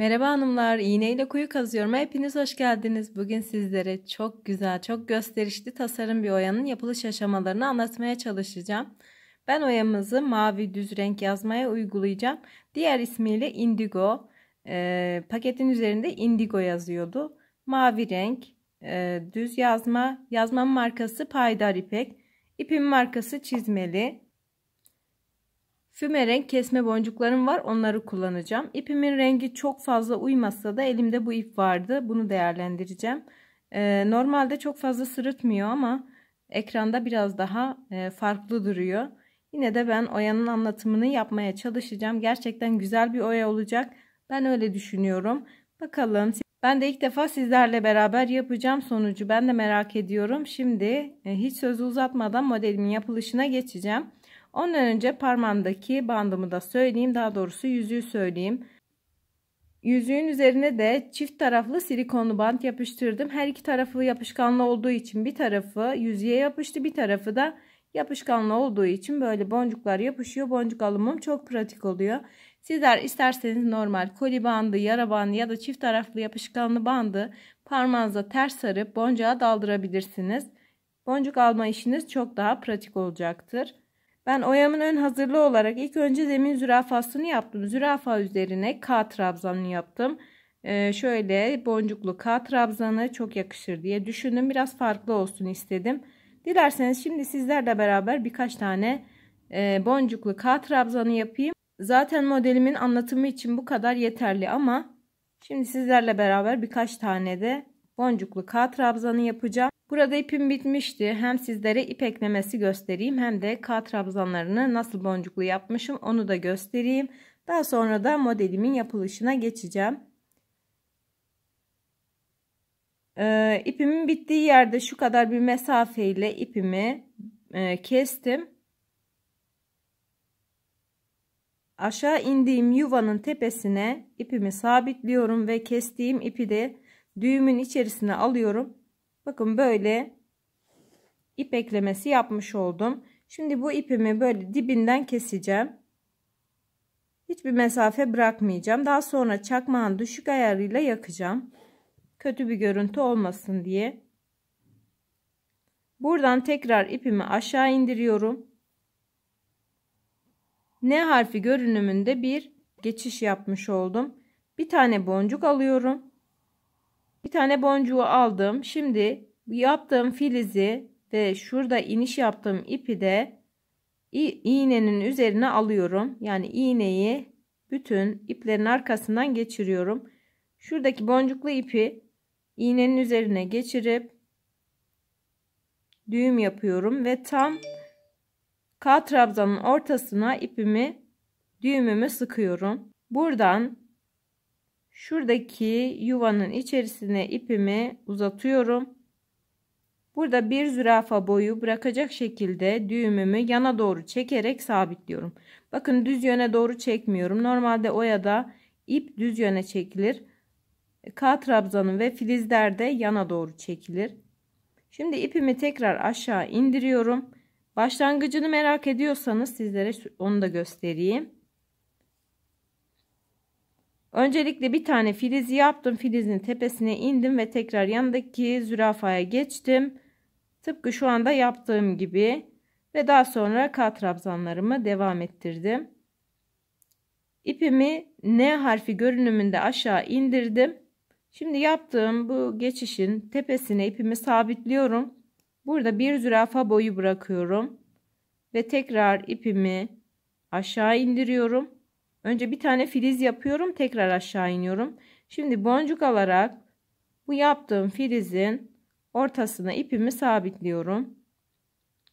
Merhaba hanımlar, iğneyle kuyu kazıyorum. Hepiniz hoş geldiniz. Bugün sizlere çok güzel, çok gösterişli tasarım bir oyanın yapılış aşamalarını anlatmaya çalışacağım. Ben oyamızı mavi düz renk yazmaya uygulayacağım. Diğer ismiyle indigo. E, paketin üzerinde indigo yazıyordu. Mavi renk, e, düz yazma. Yazmam markası Paydar İpek. İpim markası çizmeli. Füme renk kesme boncuklarım var. Onları kullanacağım. İpimin rengi çok fazla uymasa da elimde bu ip vardı. Bunu değerlendireceğim. Ee, normalde çok fazla sırıtmıyor ama ekranda biraz daha e, farklı duruyor. Yine de ben oyanın anlatımını yapmaya çalışacağım. Gerçekten güzel bir oya olacak. Ben öyle düşünüyorum. Bakalım. Ben de ilk defa sizlerle beraber yapacağım sonucu. Ben de merak ediyorum. Şimdi e, hiç sözü uzatmadan modelimin yapılışına geçeceğim. Ondan önce parmağımdaki bandımı da söyleyeyim. Daha doğrusu yüzüğü söyleyeyim. Yüzüğün üzerine de çift taraflı silikonlu bant yapıştırdım. Her iki tarafı yapışkanlı olduğu için bir tarafı yüzüğe yapıştı. Bir tarafı da yapışkanlı olduğu için böyle boncuklar yapışıyor. Boncuk alımım çok pratik oluyor. Sizler isterseniz normal koli bandı, yara bandı ya da çift taraflı yapışkanlı bandı parmağınıza ters sarıp boncuğa daldırabilirsiniz. Boncuk alma işiniz çok daha pratik olacaktır. Ben oyamın ön hazırlığı olarak ilk önce zemin zürafasını yaptım. Zürafa üzerine K trabzanını yaptım. Ee, şöyle boncuklu K trabzanı çok yakışır diye düşündüm. Biraz farklı olsun istedim. Dilerseniz şimdi sizlerle beraber birkaç tane e, boncuklu K trabzanı yapayım. Zaten modelimin anlatımı için bu kadar yeterli ama şimdi sizlerle beraber birkaç tane de boncuklu K trabzanı yapacağım. Burada ipim bitmişti. Hem sizlere ip eklemesi göstereyim hem de K trabzanlarını nasıl boncuklu yapmışım onu da göstereyim. Daha sonra da modelimin yapılışına geçeceğim. Ee, ipimin bittiği yerde şu kadar bir mesafeyle ipimi e, kestim. Aşağı indiğim yuvanın tepesine ipimi sabitliyorum ve kestiğim ipi de düğümün içerisine alıyorum Bakın böyle ip eklemesi yapmış oldum. Şimdi bu ipimi böyle dibinden keseceğim. Hiçbir mesafe bırakmayacağım. Daha sonra çakmağın düşük ayarıyla yakacağım. Kötü bir görüntü olmasın diye. Buradan tekrar ipimi aşağı indiriyorum. N harfi görünümünde bir geçiş yapmış oldum. Bir tane boncuk alıyorum. Bir tane boncuğu aldım. Şimdi yaptığım filizi ve şurada iniş yaptığım ipi de iğnenin üzerine alıyorum. Yani iğneyi bütün iplerin arkasından geçiriyorum. Şuradaki boncuklu ipi iğnenin üzerine geçirip düğüm yapıyorum ve tam K trabzanın ortasına ipimi düğümümü sıkıyorum. Buradan şuradaki yuvanın içerisine ipimi uzatıyorum. Burada bir zürafa boyu bırakacak şekilde düğümümü yana doğru çekerek sabitliyorum. Bakın düz yöne doğru çekmiyorum. Normalde oyada ip düz yöne çekilir. K trabzanın ve filizler de yana doğru çekilir. Şimdi ipimi tekrar aşağı indiriyorum. Başlangıcını merak ediyorsanız sizlere onu da göstereyim. Öncelikle bir tane filiz yaptım. Filizin tepesine indim ve tekrar yanındaki zürafaya geçtim. Tıpkı şu anda yaptığım gibi ve daha sonra K trabzanlarımı devam ettirdim. İpimi N harfi görünümünde aşağı indirdim. Şimdi yaptığım bu geçişin tepesine ipimi sabitliyorum. Burada bir zürafa boyu bırakıyorum ve tekrar ipimi aşağı indiriyorum. Önce bir tane filiz yapıyorum. Tekrar aşağı iniyorum. Şimdi boncuk alarak bu yaptığım filizin ortasına ipimi sabitliyorum.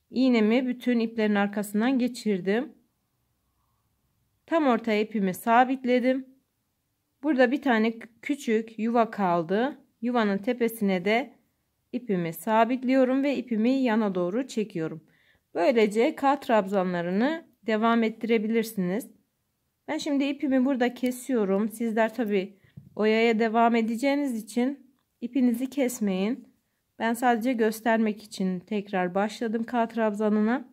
İğnemi bütün iplerin arkasından geçirdim. Tam ortaya ipimi sabitledim. Burada bir tane küçük yuva kaldı. Yuvanın tepesine de ipimi sabitliyorum ve ipimi yana doğru çekiyorum. Böylece K trabzanlarını devam ettirebilirsiniz. Ben şimdi ipimi burada kesiyorum. Sizler tabi oyaya devam edeceğiniz için ipinizi kesmeyin. Ben sadece göstermek için tekrar başladım K trabzanına.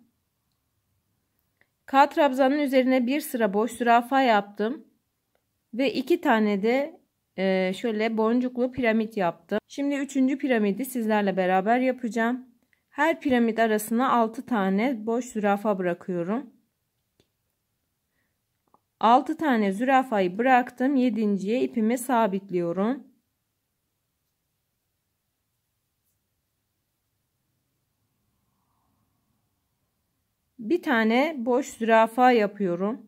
K trabzanın üzerine bir sıra boş zürafa yaptım. Ve iki tane de e, şöyle boncuklu piramit yaptım. Şimdi üçüncü piramidi sizlerle beraber yapacağım. Her piramit arasına 6 tane boş zürafa bırakıyorum. 6 tane zürafayı bıraktım. 7.ye ipimi sabitliyorum. Bir tane boş zürafa yapıyorum.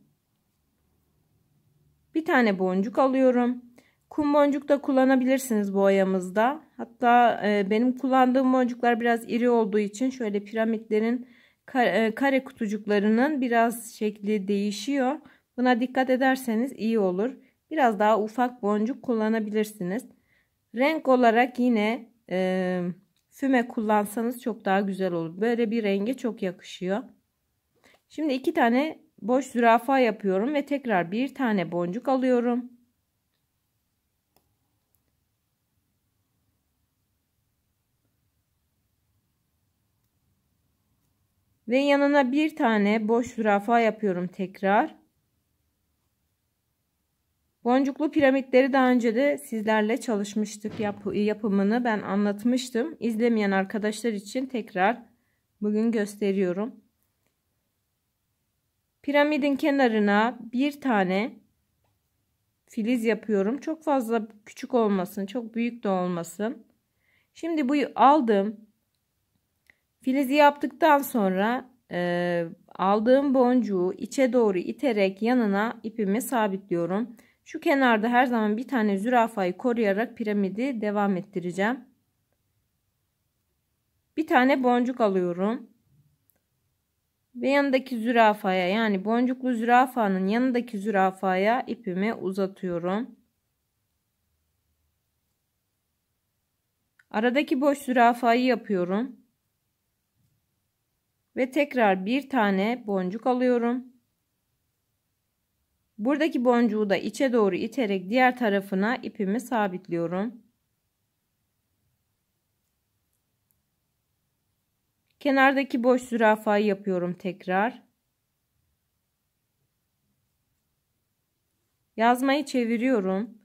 Bir tane boncuk alıyorum. Kum boncuk da kullanabilirsiniz bu boyamızda. Hatta e, benim kullandığım boncuklar biraz iri olduğu için şöyle piramitlerin kare, kare kutucuklarının biraz şekli değişiyor. Buna dikkat ederseniz iyi olur. Biraz daha ufak boncuk kullanabilirsiniz. Renk olarak yine e, füme kullansanız çok daha güzel olur. Böyle bir renge çok yakışıyor. Şimdi iki tane boş zürafa yapıyorum ve tekrar bir tane boncuk alıyorum. Ve yanına bir tane boş zürafa yapıyorum tekrar. Boncuklu piramitleri daha önce de sizlerle çalışmıştık. Yap yapımını ben anlatmıştım. İzlemeyen arkadaşlar için tekrar bugün gösteriyorum. Piramidin kenarına bir tane filiz yapıyorum. Çok fazla küçük olmasın, çok büyük de olmasın. Şimdi bu aldım. Filizi yaptıktan sonra e, aldığım boncuğu içe doğru iterek yanına ipimi sabitliyorum. Şu kenarda her zaman bir tane zürafayı koruyarak piramidi devam ettireceğim. Bir tane boncuk alıyorum. Ve yanındaki zürafaya yani boncuklu zürafanın yanındaki zürafaya ipimi uzatıyorum. Aradaki boş zürafayı yapıyorum. Ve tekrar bir tane boncuk alıyorum. Buradaki boncuğu da içe doğru iterek diğer tarafına ipimi sabitliyorum. Kenardaki boş zürafayı yapıyorum tekrar. Yazmayı çeviriyorum.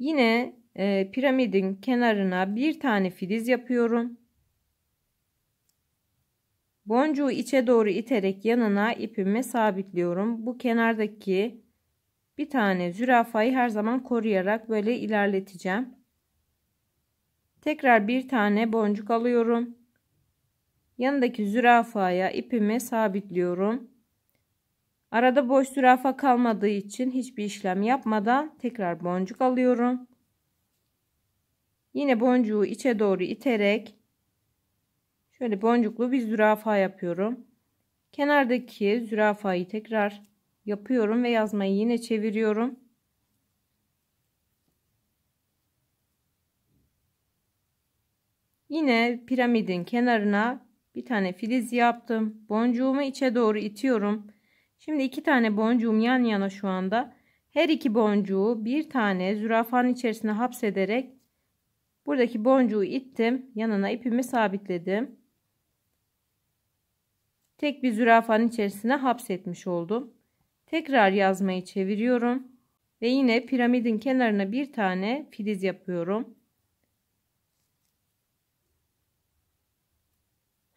Yine e, piramidin kenarına bir tane filiz yapıyorum. Boncuğu içe doğru iterek yanına ipimi sabitliyorum. Bu kenardaki bir tane zürafayı her zaman koruyarak böyle ilerleteceğim. Tekrar bir tane boncuk alıyorum. Yanındaki zürafaya ipimi sabitliyorum. Arada boş zürafa kalmadığı için hiçbir işlem yapmadan tekrar boncuk alıyorum. Yine boncuğu içe doğru iterek şöyle boncuklu bir zürafa yapıyorum. Kenardaki zürafayı tekrar yapıyorum ve yazmayı yine çeviriyorum. Yine piramidin kenarına bir tane filiz yaptım. Boncuğumu içe doğru itiyorum. Şimdi iki tane boncuğum yan yana şu anda. Her iki boncuğu bir tane zürafanın içerisine hapsederek buradaki boncuğu ittim. Yanına ipimi sabitledim. Tek bir zürafanın içerisine hapsetmiş oldum. Tekrar yazmayı çeviriyorum. Ve yine piramidin kenarına bir tane filiz yapıyorum.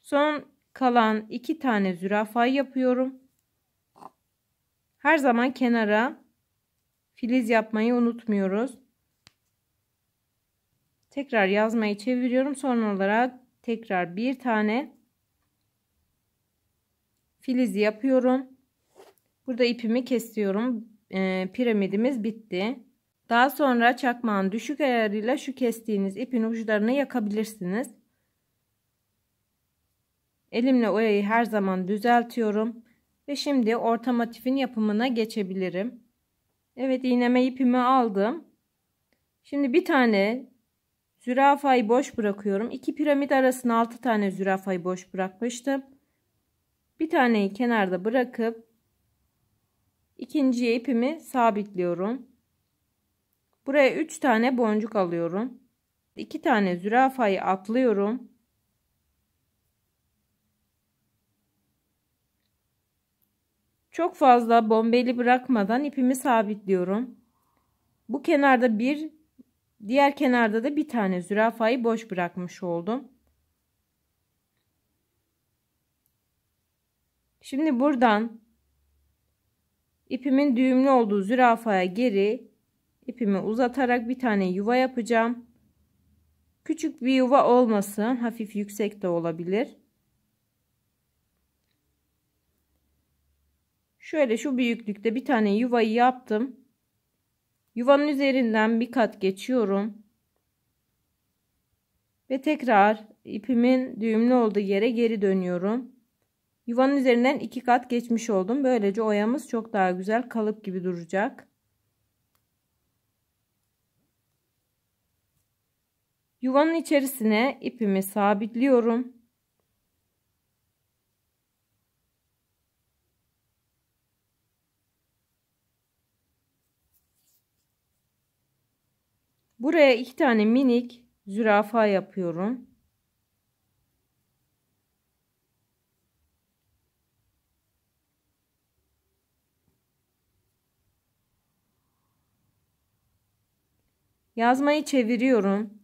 Son kalan iki tane zürafa yapıyorum. Her zaman kenara filiz yapmayı unutmuyoruz. Tekrar yazmayı çeviriyorum. Son olarak tekrar bir tane filiz yapıyorum. Burada ipimi kesiyorum. Ee, piramidimiz bitti. Daha sonra çakmağın düşük ayarıyla şu kestiğiniz ipin uçlarını yakabilirsiniz. Elimle oyayı her zaman düzeltiyorum. Ve şimdi orta motifin yapımına geçebilirim. Evet iğneme ipimi aldım. Şimdi bir tane zürafayı boş bırakıyorum. İki piramit arasına altı tane zürafayı boş bırakmıştım. Bir taneyi kenarda bırakıp ikinciye ipimi sabitliyorum. Buraya üç tane boncuk alıyorum. İki tane zürafayı atlıyorum. Çok fazla bombeli bırakmadan ipimi sabitliyorum. Bu kenarda bir, diğer kenarda da bir tane zürafayı boş bırakmış oldum. Şimdi buradan ipimin düğümlü olduğu zürafaya geri ipimi uzatarak bir tane yuva yapacağım. Küçük bir yuva olmasın. Hafif yüksek de olabilir. Şöyle şu büyüklükte bir tane yuvayı yaptım. Yuvanın üzerinden bir kat geçiyorum. Ve tekrar ipimin düğümlü olduğu yere geri dönüyorum. Yuvanın üzerinden iki kat geçmiş oldum. Böylece oyamız çok daha güzel kalıp gibi duracak. Yuvanın içerisine ipimi sabitliyorum. Buraya iki tane minik zürafa yapıyorum. Yazmayı çeviriyorum.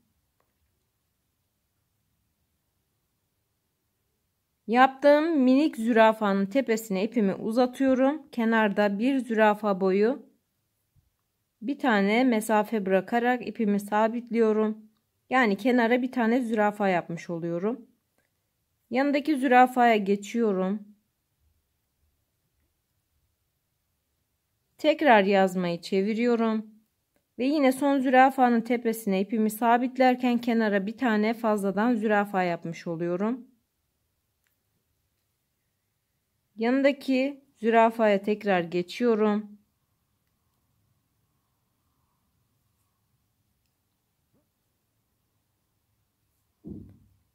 Yaptığım minik zürafanın tepesine ipimi uzatıyorum. Kenarda bir zürafa boyu bir tane mesafe bırakarak ipimi sabitliyorum. Yani kenara bir tane zürafa yapmış oluyorum. Yanındaki zürafaya geçiyorum. Tekrar yazmayı çeviriyorum. Ve yine son zürafanın tepesine ipimi sabitlerken kenara bir tane fazladan zürafa yapmış oluyorum. Yanındaki zürafaya tekrar geçiyorum.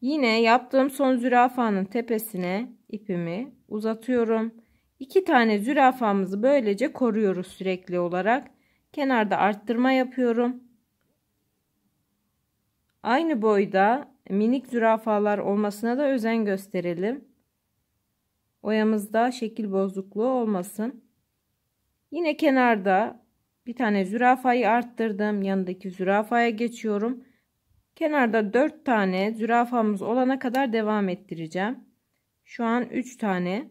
Yine yaptığım son zürafanın tepesine ipimi uzatıyorum. İki tane zürafamızı böylece koruyoruz sürekli olarak. Kenarda arttırma yapıyorum. Aynı boyda minik zürafalar olmasına da özen gösterelim. Oyamızda şekil bozukluğu olmasın. Yine kenarda bir tane zürafayı arttırdım. Yanındaki zürafaya geçiyorum. Kenarda 4 tane zürafamız olana kadar devam ettireceğim. Şu an 3 tane.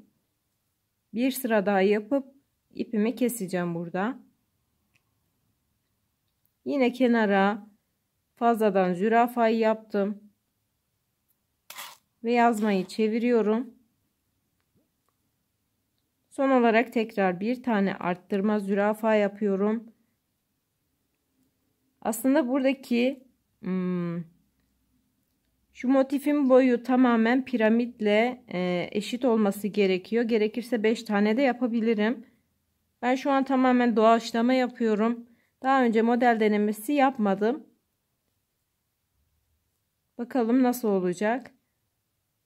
Bir sıra daha yapıp ipimi keseceğim burada. Yine kenara fazladan zürafayı yaptım. Ve yazmayı çeviriyorum. Son olarak tekrar bir tane arttırma zürafa yapıyorum. Aslında buradaki hmm, şu motifin boyu tamamen piramitle e, eşit olması gerekiyor. Gerekirse 5 tane de yapabilirim. Ben şu an tamamen doğaçlama yapıyorum. Daha önce model denemesi yapmadım. Bakalım nasıl olacak.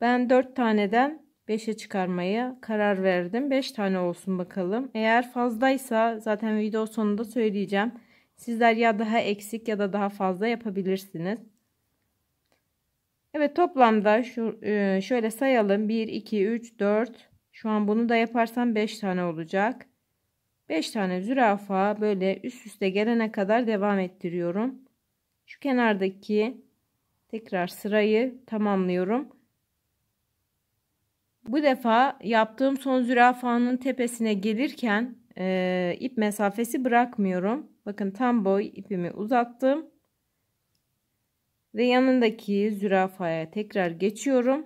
Ben 4 taneden 5'e çıkarmaya karar verdim. 5 tane olsun bakalım. Eğer fazlaysa zaten video sonunda söyleyeceğim. Sizler ya daha eksik ya da daha fazla yapabilirsiniz. Evet toplamda şu e, şöyle sayalım. 1 2 3 4 şu an bunu da yaparsam 5 tane olacak. 5 tane zürafa böyle üst üste gelene kadar devam ettiriyorum. Şu kenardaki tekrar sırayı tamamlıyorum. Bu defa yaptığım son zürafanın tepesine gelirken e, ip mesafesi bırakmıyorum. Bakın tam boy ipimi uzattım. Ve yanındaki zürafaya tekrar geçiyorum.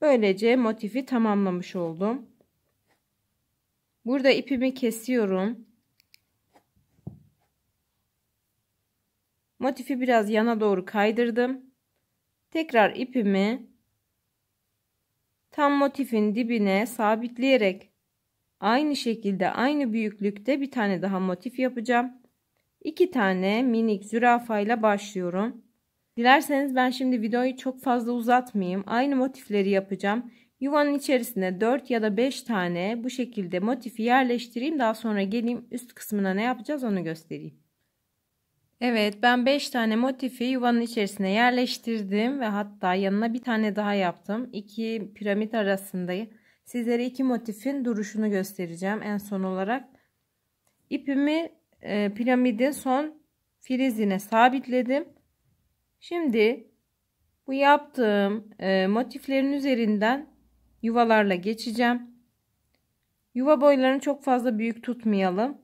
Böylece motifi tamamlamış oldum. Burada ipimi kesiyorum. Motifi biraz yana doğru kaydırdım. Tekrar ipimi tam motifin dibine sabitleyerek aynı şekilde aynı büyüklükte bir tane daha motif yapacağım. İki tane minik zürafa ile başlıyorum. Dilerseniz ben şimdi videoyu çok fazla uzatmayayım. Aynı motifleri yapacağım. Yuvanın içerisine 4 ya da 5 tane bu şekilde motifi yerleştireyim. Daha sonra geleyim üst kısmına ne yapacağız onu göstereyim. Evet ben 5 tane motifi yuvanın içerisine yerleştirdim ve hatta yanına bir tane daha yaptım. İki piramit arasında sizlere iki motifin duruşunu göstereceğim en son olarak. İpimi e, piramidin son filizine sabitledim. Şimdi bu yaptığım e, motiflerin üzerinden yuvalarla geçeceğim. Yuva boylarını çok fazla büyük tutmayalım.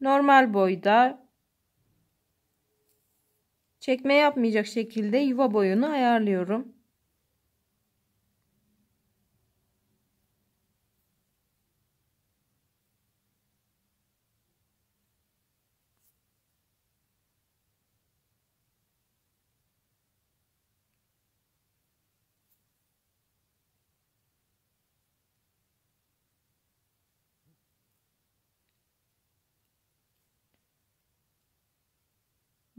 Normal boyda çekme yapmayacak şekilde yuva boyunu ayarlıyorum.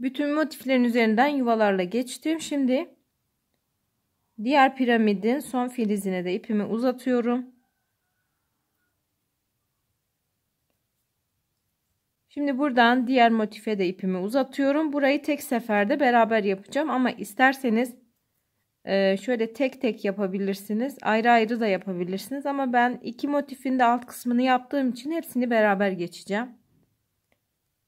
Bütün motiflerin üzerinden yuvalarla geçtim. Şimdi diğer piramidin son filizine de ipimi uzatıyorum. Şimdi buradan diğer motife de ipimi uzatıyorum. Burayı tek seferde beraber yapacağım ama isterseniz e, şöyle tek tek yapabilirsiniz. Ayrı ayrı da yapabilirsiniz ama ben iki motifin de alt kısmını yaptığım için hepsini beraber geçeceğim.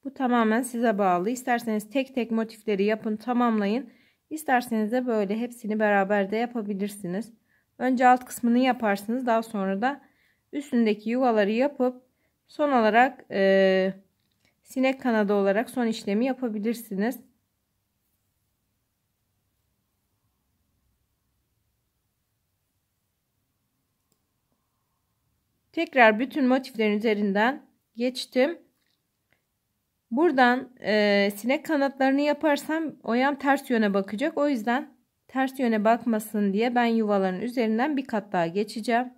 Bu tamamen size bağlı. İsterseniz tek tek motifleri yapın tamamlayın. İsterseniz de böyle hepsini beraber de yapabilirsiniz. Önce alt kısmını yaparsınız. Daha sonra da üstündeki yuvaları yapıp son olarak e, sinek kanadı olarak son işlemi yapabilirsiniz. Tekrar bütün motiflerin üzerinden geçtim. Buradan e, sinek kanatlarını yaparsam oyam ters yöne bakacak. O yüzden ters yöne bakmasın diye ben yuvaların üzerinden bir kat daha geçeceğim.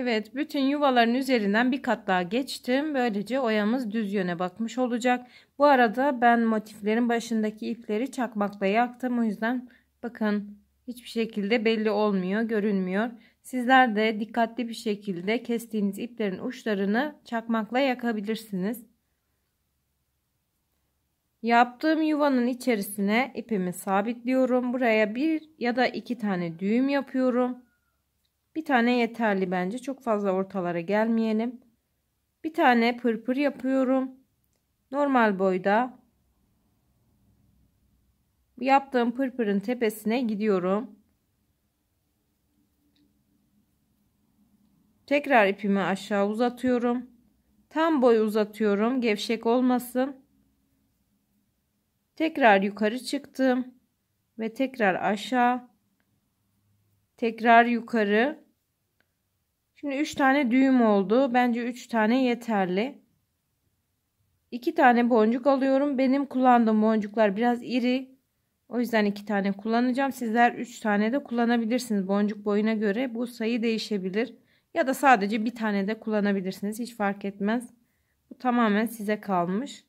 Evet bütün yuvaların üzerinden bir kat daha geçtim. Böylece oyamız düz yöne bakmış olacak. Bu arada ben motiflerin başındaki ipleri çakmakla yaktım. O yüzden bakın hiçbir şekilde belli olmuyor, görünmüyor. Sizler de dikkatli bir şekilde kestiğiniz iplerin uçlarını çakmakla yakabilirsiniz. Yaptığım yuvanın içerisine ipimi sabitliyorum. Buraya bir ya da iki tane düğüm yapıyorum. Bir tane yeterli bence. Çok fazla ortalara gelmeyelim. Bir tane pırpır yapıyorum. Normal boyda. Yaptığım pırpırın tepesine gidiyorum. Tekrar ipimi aşağı uzatıyorum. Tam boy uzatıyorum. Gevşek olmasın. Tekrar yukarı çıktım. Ve tekrar aşağı. Tekrar yukarı. Şimdi 3 tane düğüm oldu. Bence 3 tane yeterli. 2 tane boncuk alıyorum. Benim kullandığım boncuklar biraz iri. O yüzden 2 tane kullanacağım. Sizler 3 tane de kullanabilirsiniz. Boncuk boyuna göre bu sayı değişebilir. Ya da sadece bir tane de kullanabilirsiniz. Hiç fark etmez. Bu tamamen size kalmış.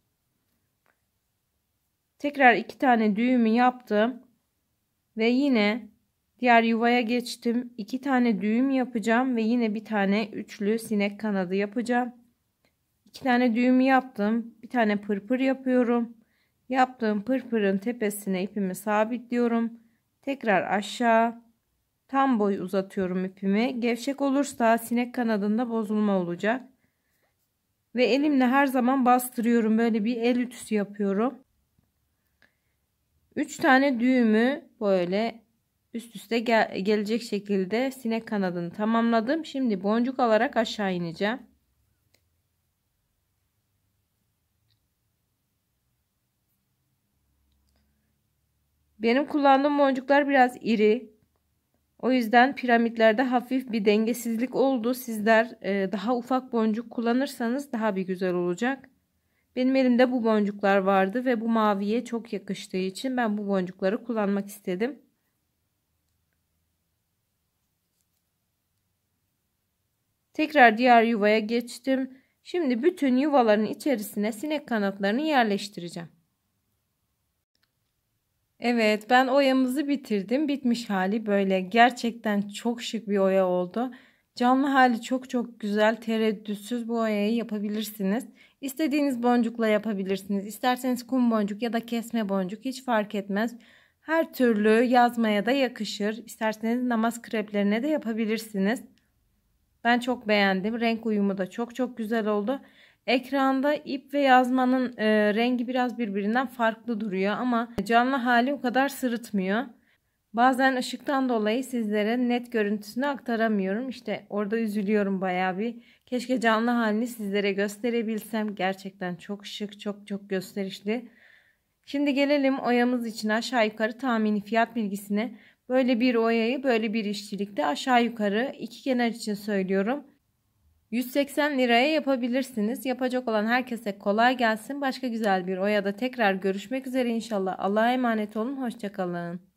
Tekrar 2 tane düğümü yaptım. Ve yine Diğer yuvaya geçtim. İki tane düğüm yapacağım ve yine bir tane üçlü sinek kanadı yapacağım. İki tane düğüm yaptım. Bir tane pırpır yapıyorum. Yaptığım pırpırın tepesine ipimi sabitliyorum. Tekrar aşağı tam boy uzatıyorum ipimi. Gevşek olursa sinek kanadında bozulma olacak. Ve elimle her zaman bastırıyorum. Böyle bir el ütüsü yapıyorum. 3 tane düğümü böyle üst üste gel gelecek şekilde sinek kanadını tamamladım. Şimdi boncuk alarak aşağı ineceğim. Benim kullandığım boncuklar biraz iri. O yüzden piramitlerde hafif bir dengesizlik oldu. Sizler e, daha ufak boncuk kullanırsanız daha bir güzel olacak. Benim elimde bu boncuklar vardı ve bu maviye çok yakıştığı için ben bu boncukları kullanmak istedim. Tekrar diğer yuvaya geçtim. Şimdi bütün yuvaların içerisine sinek kanatlarını yerleştireceğim. Evet ben oyamızı bitirdim. Bitmiş hali böyle. Gerçekten çok şık bir oya oldu. Canlı hali çok çok güzel. Tereddütsüz bu oyayı yapabilirsiniz. İstediğiniz boncukla yapabilirsiniz. İsterseniz kum boncuk ya da kesme boncuk hiç fark etmez. Her türlü yazmaya da yakışır. İsterseniz namaz kreplerine de yapabilirsiniz. Ben çok beğendim. Renk uyumu da çok çok güzel oldu. Ekranda ip ve yazmanın e, rengi biraz birbirinden farklı duruyor ama canlı hali o kadar sırıtmıyor. Bazen ışıktan dolayı sizlere net görüntüsünü aktaramıyorum. İşte orada üzülüyorum bayağı bir. Keşke canlı halini sizlere gösterebilsem. Gerçekten çok şık, çok çok gösterişli. Şimdi gelelim oyamız için aşağı yukarı tahmini fiyat bilgisine. Böyle bir oyayı böyle bir işçilikte aşağı yukarı iki kenar için söylüyorum. 180 liraya yapabilirsiniz. Yapacak olan herkese kolay gelsin. Başka güzel bir oyada tekrar görüşmek üzere inşallah. Allah'a emanet olun. Hoşçakalın.